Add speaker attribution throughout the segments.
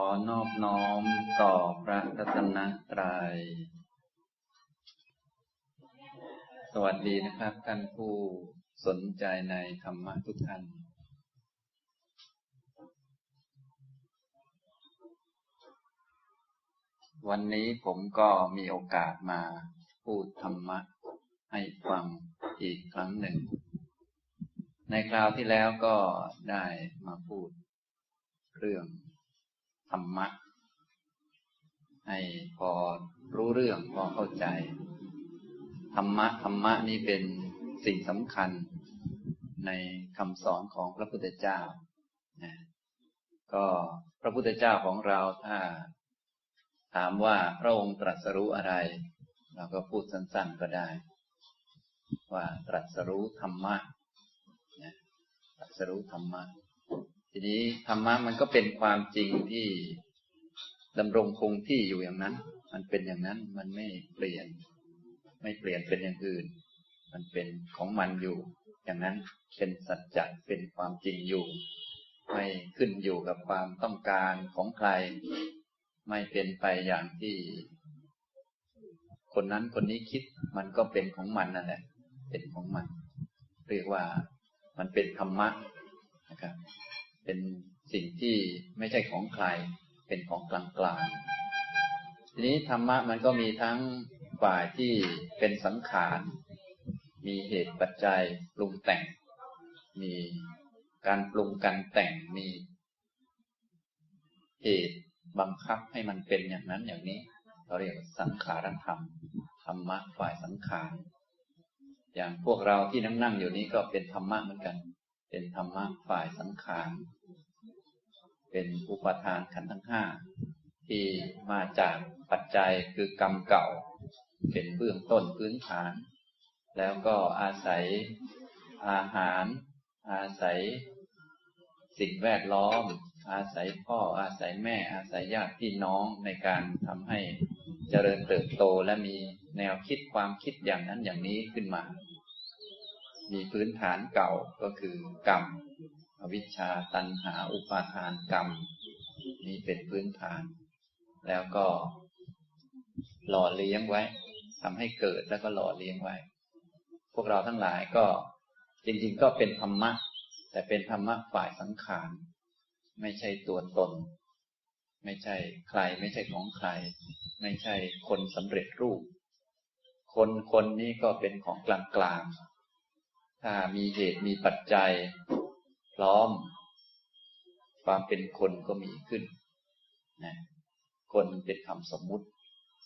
Speaker 1: อนอบน้อมต่อพระรัตนตรัย สวัสดีนะครับท่านผู้สนใจในธรรมะทุกท่าน วันนี้ผมก็มีโอกาสมาพูดธรรมะให้ฟังอีกครั้งหนึ่ง ในคราวที่แล้วก็ได้มาพูดเรื่อง ธรรมะ ให้พอรู้เรื่องพอเข้าใจ ธรรมะธรรมะนี่เป็นสิ่งสำคัญในคำสอนของพระพุทธเจ้านะก็พระพุทธเจ้าของเราถ้า ถามว่าพระองค์ตรัสรู้อะไร เราก็พูดสั้นๆก็ได้ ว่าตรัสรู้ธรรมะนะตรัสรู้ธรรมะ ทีนี้ธรรมะมันก็เป็นความจริงที่ดำรงคงที่อยู่อย่างนั้น มันเป็นอย่างนั้น มันไม่เปลี่ยน ไม่เปลี่ยนเป็นอย่างอื่น มันเป็นของมันอยู่ อย่างนั้น เป็นสัจจะเป็นความจริงอยู่ ไม่ขึ้นอยู่กับความต้องการของใคร ไม่เป็นไปอย่างที่ คนนั้นคนนี้คิด มันก็เป็นของมันนั่นแหละ เป็นของมัน เรียกว่ามันเป็นธรรมะนะครับ เป็นสิ่งที่ไม่ใช่ของใคร เป็นของกลางกลางทีนี้ธรรมะมันก็มีทั้งฝ่ายที่เป็นสังขาร มีเหตุปัจจัยปรุงแต่ง มีการปรุงการแต่ง มีเหตุบังคับให้มันเป็นอย่างนั้นอย่างนี้ เราเรียกสังขารธรรม ธรรมะฝ่ายสังขาร อย่างพวกเราที่นั่งนั่งอยู่นี้ก็เป็นธรรมะเหมือนกัน เป็นธรรมะฝ่ายสังขาร เป็นอุปทานขันธ์ทั้งห้าที่มาจากปัจจัยคือกรรมเก่า เป็นเบื้องต้นพื้นฐาน แล้วก็อาศัยอาหาร อาศัยสิ่งแวดล้อม อาศัยพ่ออาศัยแม่ อาศัยญาติพี่น้องในการทำให้เจริญเติบโตและมีแนวคิดความคิดอย่างนั้นอย่างนี้ขึ้นมา มีพื้นฐานเก่าก็คือกรรม อวิชชาตัณหาอุปาทานกรรม นี่เป็นพื้นฐาน แล้วก็ หล่อเลี้ยงไว้ทำให้เกิดแล้วก็หล่อเลี้ยงไว้ พวกเราทั้งหลายก็จริงๆก็เป็นธรรมะ แต่เป็นธรรมะฝ่ายสังขาร ไม่ใช่ตัวตน ไม่ใช่ใคร ไม่ใช่ของใคร ไม่ใช่คนสำเร็จรูป คนคนนี้ก็เป็นของกลางๆ มีเหตุมีปัจจัย พร้อม ความเป็นคนก็มีขึ้นนะคนเป็นคำสมมุติ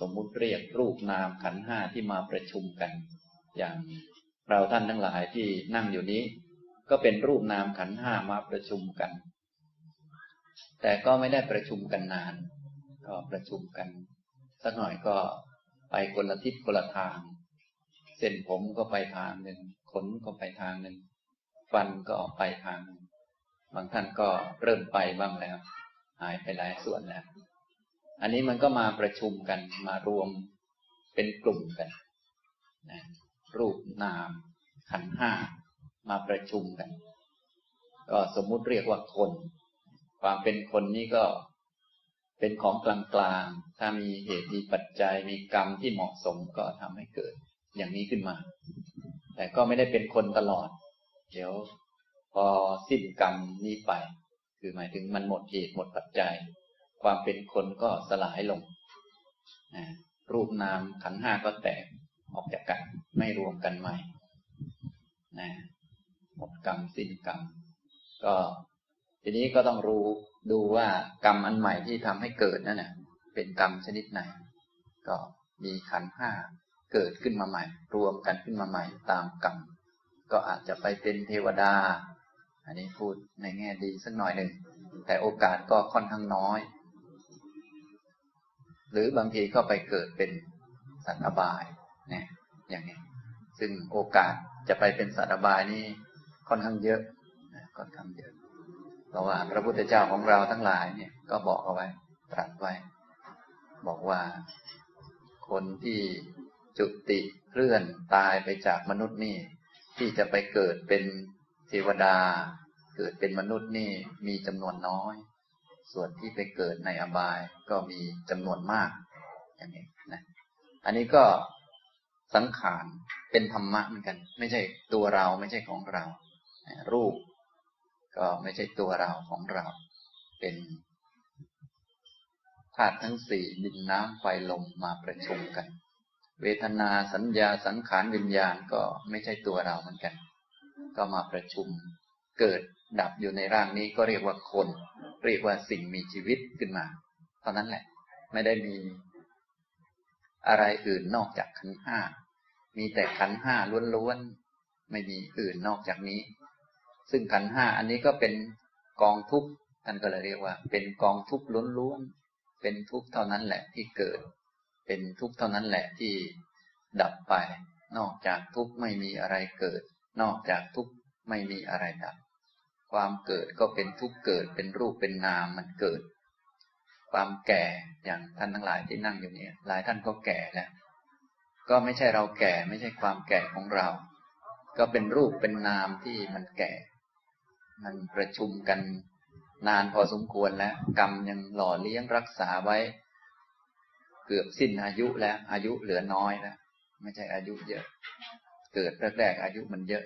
Speaker 1: สมมุติเรียกรูปนามขันห้าที่มาประชุมกัน อย่างเราท่านทั้งหลายที่นั่งอยู่นี้ ก็เป็นรูปนามขันห้ามาประชุมกัน แต่ก็ไม่ได้ประชุมกันนาน ก็ประชุมกัน สักหน่อยก็ไปคนละทิศคนละทาง เส้นผมก็ไปทางหนึ่ง ขนก็ไปทางหนึ่ง ฟันก็ออกไปทางหนึ่ง บางท่านก็เริ่มไปบ้างแล้ว หายไปหลายส่วนแล้ว อันนี้มันก็มาประชุมกันมารวมเป็นกลุ่มกันนะรูปนาม ขันห้ามาประชุมกัน ก็สมมุติเรียกว่าคน ความเป็นคนนี้ก็เป็นของกลางๆ ถ้ามีเหตุมีปัจจัยมีกรรมที่เหมาะสมก็ทำให้เกิด อย่างนี้ขึ้นมา แต่ก็ไม่ได้เป็นคนตลอด เดี๋ยวพอสิ้นกรรมนี้ไป คือหมายถึงมันหมดเหตุหมดปัจจัย ความเป็นคนก็สลายลงนะรูปนามขันห้าก็แตกออกจากกันไม่รวมกันใหม่นะหมดกรรมสิ้นกรรม ก็ทีนี้ก็ต้องรู้ดูว่ากรรมอันใหม่ที่ทำให้เกิดนั่นนะเป็นกรรมชนิดไหน ก็มีขันห้า เกิดขึ้นมาใหม่ รวมกันขึ้นมาใหม่ตามกรรมก็อาจจะไปเป็นเทวดา อันนี้พูดในแง่ดีสักหน่อยหนึ่ง แต่โอกาสก็ค่อนข้างน้อย หรือบางทีก็ไปเกิดเป็นสัตว์อบายเนี่ยอย่างนี้ ซึ่งโอกาสจะไปเป็นสัตว์อบายนี่ค่อนข้างเยอะค่อนข้างเยอะเพราะว่าพระพุทธเจ้าของเราทั้งหลายเนี่ยก็บอกเอาไว้ ตรัสไว้ บอกว่าคนที่ จุติเคลื่อนตายไปจากมนุษย์นี่ ที่จะไปเกิดเป็นเทวดา เกิดเป็นมนุษย์นี่มีจำนวนน้อย ส่วนที่ไปเกิดในอบายก็มีจำนวนมาก อย่างนี้นะอันนี้ก็สังขารเป็นธรรมะเหมือนกัน ไม่ใช่ตัวเราไม่ใช่ของเรา รูป ก็ไม่ใช่ตัวเราของเรา เป็นธาตุทั้งสี่ดินน้ำไฟลมมาประชุมกัน เวทนาสัญญาสังขารวิญญาณก็ไม่ใช่ตัวเราเหมือนกัน ก็มาประชุมเกิดดับอยู่ในร่างนี้ก็เรียกว่าคน เรียกว่าสิ่งมีชีวิตขึ้นมาเท่านั้นแหละ ไม่ได้มีอะไรอื่นนอกจากขันห้า มีแต่ขันห้าล้วนๆ ไม่มีอื่นนอกจากนี้ ซึ่งขันห้าอันนี้ก็เป็นกองทุกข์ท่านก็เลยเรียกว่า เป็นกองทุกข์ล้วนๆ เป็นทุกข์เท่านั้นแหละที่เกิด เป็นทุกข์เท่านั้นแหละที่ดับไป นอกจากทุกข์ไม่มีอะไรเกิด นอกจากทุกข์ไม่มีอะไรดับ ความเกิดก็เป็นทุกข์เกิดเป็นรูปเป็นนามมันเกิด ความแก่อย่างท่านทั้งหลายที่นั่งอยู่เนี่ยหลายท่านก็แก่แล้ว ก็ไม่ใช่เราแก่ไม่ใช่ความแก่ของเรา ก็เป็นรูปเป็นนามที่มันแก่ มันประชุมกันนานพอสมควรแล้ว กรรมยังหล่อเลี้ยงรักษาไว้ เกือบสิ้นอายุแล้ว อายุเหลือน้อยแล้วไม่ใช่อายุเยอะ เกิดแรกๆอายุมันเยอะ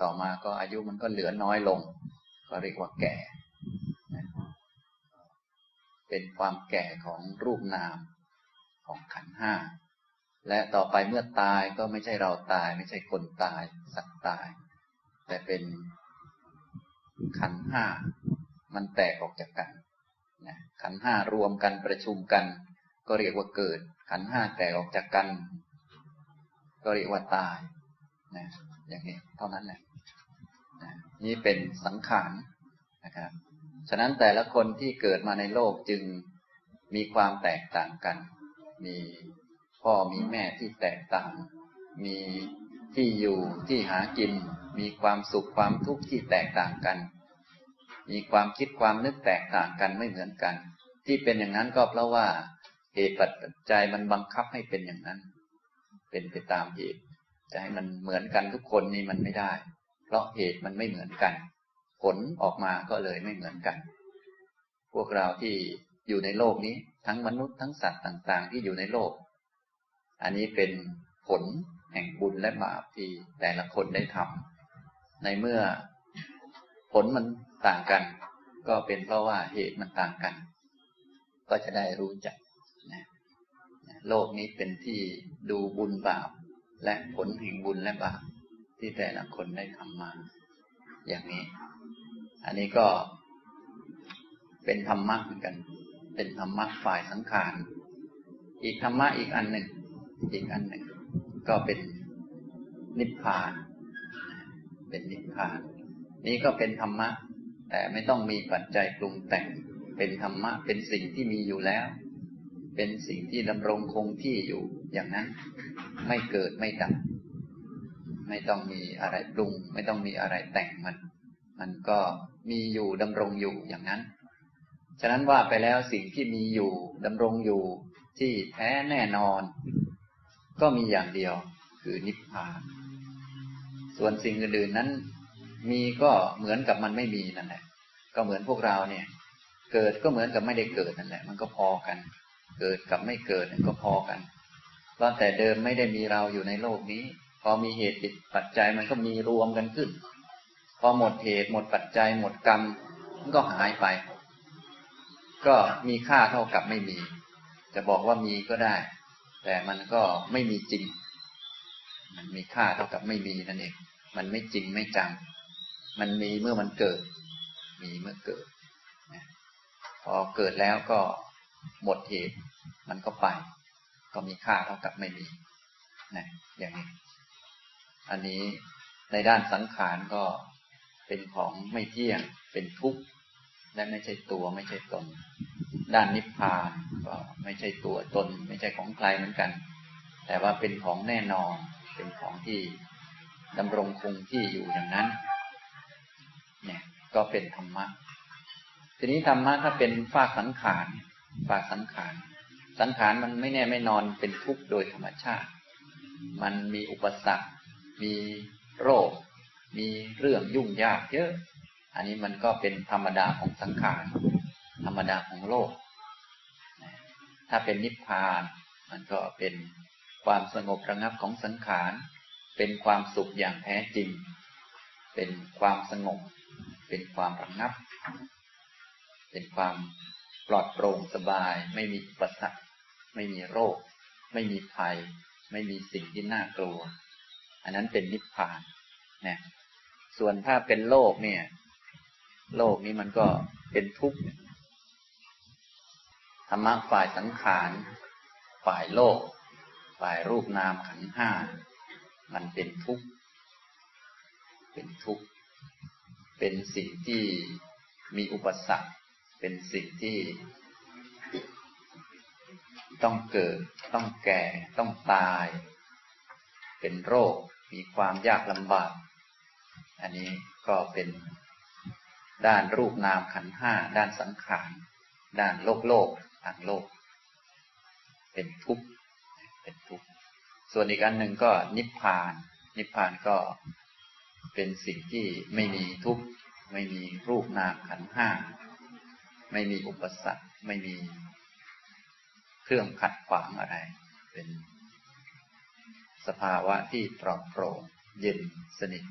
Speaker 1: ต่อมาก็อายุมันก็เหลือน้อยลง ก็เรียกว่าแก่ เป็นความแก่ของรูปนามของขันห้า และต่อไปเมื่อตายก็ไม่ใช่เราตาย ไม่ใช่คนตาย สัตว์ตาย แต่เป็นขันห้า มันแตกออกจากกันขันห้ารวมกันประชุมกัน ก็เรียกว่าเกิด ขันห้าแตกออกจากกัน ก็เรียกว่าตายนะอย่างนี้เท่านั้นแหละนะนี่เป็นสังขารนะครับ ฉะนั้นแต่ละคนที่เกิดมาในโลกจึงมีความแตกต่างกัน มีพ่อมีแม่ที่แตกต่าง มีที่อยู่ที่หากิน มีความสุขความทุกข์ที่แตกต่างกัน มีความคิดความนึกแตกต่างกันไม่เหมือนกัน ที่เป็นอย่างนั้นก็เพราะว่า เหตุปัจจัยมันบังคับให้เป็นอย่างนั้น เป็นไปตามเหตุจะให้มันเหมือนกันทุกคนนี่มันไม่ได้ เพราะเหตุมันไม่เหมือนกัน ผลออกมาก็เลยไม่เหมือนกัน พวกเราที่อยู่ในโลกนี้ ทั้งมนุษย์ทั้งสัตว์ต่าง ๆ ที่อยู่ในโลก อันนี้เป็นผลแห่งบุญและบาปที่แต่ละคนได้ทำในเมื่อผลมันต่างกัน ก็เป็นเพราะว่าเหตุมันต่างกัน ก็จะได้รู้จัก โลกนี้เป็นที่ดูบุญบาป และผลแห่งบุญและบาป ที่แต่ละคนได้ทำมา อย่างนี้ อันนี้ก็เป็นธรรมะเหมือนกัน เป็นธรรมะฝ่ายสังขาร อีกธรรมะอีกอันหนึ่ง อีกอันหนึ่ง ก็เป็นนิพพาน เป็นนิพพาน นี้ก็เป็นธรรมะ แต่ไม่ต้องมีปัจจัยปรุงแต่ง เป็นธรรมะ เป็นสิ่งที่มีอยู่แล้ว เป็นสิ่งที่ดำรงคงที่อยู่อย่างนั้น ไม่เกิดไม่ดับ ไม่ต้องมีอะไรปรุง ไม่ต้องมีอะไรแต่งมัน มันก็มีอยู่ดำรงอยู่อย่างนั้น ฉะนั้นว่าไปแล้วสิ่งที่มีอยู่ดำรงอยู่ที่แท้แน่นอน ก็มีอย่างเดียวคือนิพพาน ส่วนสิ่งอื่นๆนั้น มีก็เหมือนกับมันไม่มีนั่นแหละ ก็เหมือนพวกเราเนี่ย เกิดก็เหมือนกับไม่ได้เกิดนั่นแหละ มันก็พอกัน เกิดกับไม่เกิดก็พอกัน เพราะแต่เดิมไม่ได้มีเราอยู่ในโลกนี้ พอมีเหตุปัจจัยมันก็มีรวมกันขึ้น พอหมดเหตุหมดปัจจัย หมดกรรมมันก็หายไป ก็มีค่าเท่ากับไม่มี จะบอกว่ามีก็ได้ แต่มันก็ไม่มีจริง มันมีค่าเท่ากับไม่มีนั่นเอง มันไม่จริงไม่จัง มันมีเมื่อมันเกิด มีเมื่อเกิดพอเกิดแล้วก็ หมดเหตุมันก็ไป ก็มีค่าเท่ากับไม่มีนะอย่างนี้ อันนี้ในด้านสังขารก็เป็นของไม่เที่ยง เป็นทุกข์และไม่ใช่ตัวไม่ใช่ตน ด้านนิพพานก็ไม่ใช่ตัวตน ไม่ใช่ของใครเหมือนกัน แต่ว่าเป็นของแน่นอน เป็นของที่ดำรงคงที่อยู่อย่างนั้น เนี่ย ก็เป็นธรรมะ ทีนี้ธรรมะถ้าเป็นฝากสังขาร ฝากสังขาร สังขารมันไม่แน่ไม่นอนเป็นทุกข์โดยธรรมชาติ มันมีอุปสรรค มีโรค มีเรื่องยุ่งยากเยอะ อันนี้มันก็เป็นธรรมดาของสังขารรมดาของโลก ถ้าเป็นนิพพาน มันก็เป็นความสงบระงับของสังขาร เป็นความสุขอย่างแท้จริง เป็นความสงบ เป็นความระงับ เป็นความ ปลอดโปร่งสบาย ไม่มีอุปสรรคไม่มีโรค ไม่มีภัย ไม่มีสิ่งที่น่ากลัว อันนั้นเป็นนิพพานนะส่วนถ้าเป็นโลกเนี่ย โลกนี้มันก็เป็นทุกข์ธรรมะฝ่ายสังขารฝ่ายโลก ฝ่ายรูปนามขันห้ามันเป็นทุกข์เป็นทุกข์เป็นสิ่งที่มีอุปสรรค เป็นสิ่งที่ ต้องเกิด ต้องแก่ ต้องตาย เป็นโรค มีความยากลำบาก อันนี้ก็เป็นด้านรูปนามขันห้า ด้านสังขาร ด้านโลกโลกทางโลก เป็นทุกข์เป็นทุกข์ส่วนอีกอันหนึ่งก็นิพพาน นิพพานก็เป็นสิ่งที่ไม่มีทุกข์ไม่มีรูปนามขันห้า ไม่มีอุปสรรค ไม่มีเครื่องขัดขวางอะไร เป็นสภาวะที่ปลอดโปร่งเย็นสนิท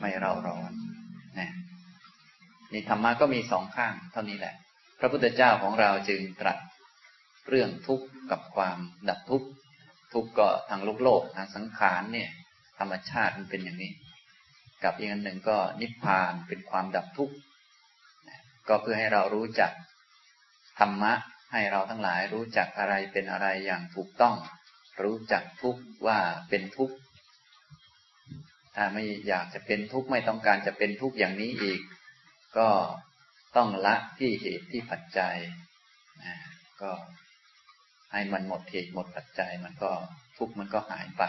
Speaker 1: ไม่เร่าร้อนนะนี่ธรรมะก็มีสองข้าง เท่านี้แหละ พระพุทธเจ้าของเราจึงตรัสเรื่องทุกข์กับความดับทุกข์ทุกข์ก็ทางโลกโลกทางสังขารเนี่ย ธรรมชาติมันเป็นอย่างนี้ กับอีกอันหนึ่งก็นิพพานเป็นความดับทุกข์ ก็เพื่อให้เรารู้จักธรรมะ ให้เราทั้งหลายรู้จักอะไรเป็นอะไรอย่างถูกต้อง รู้จักทุกว่าเป็นทุกถ้าไม่อยากจะเป็นทุกข์ไม่ต้องการจะเป็นทุกข์อย่างนี้อีก ก็ต้องละที่เหตุที่ปัจจัยนะก็ให้มันหมดเหตุหมดปัจจัยมันก็ทุกข์มันก็หายไป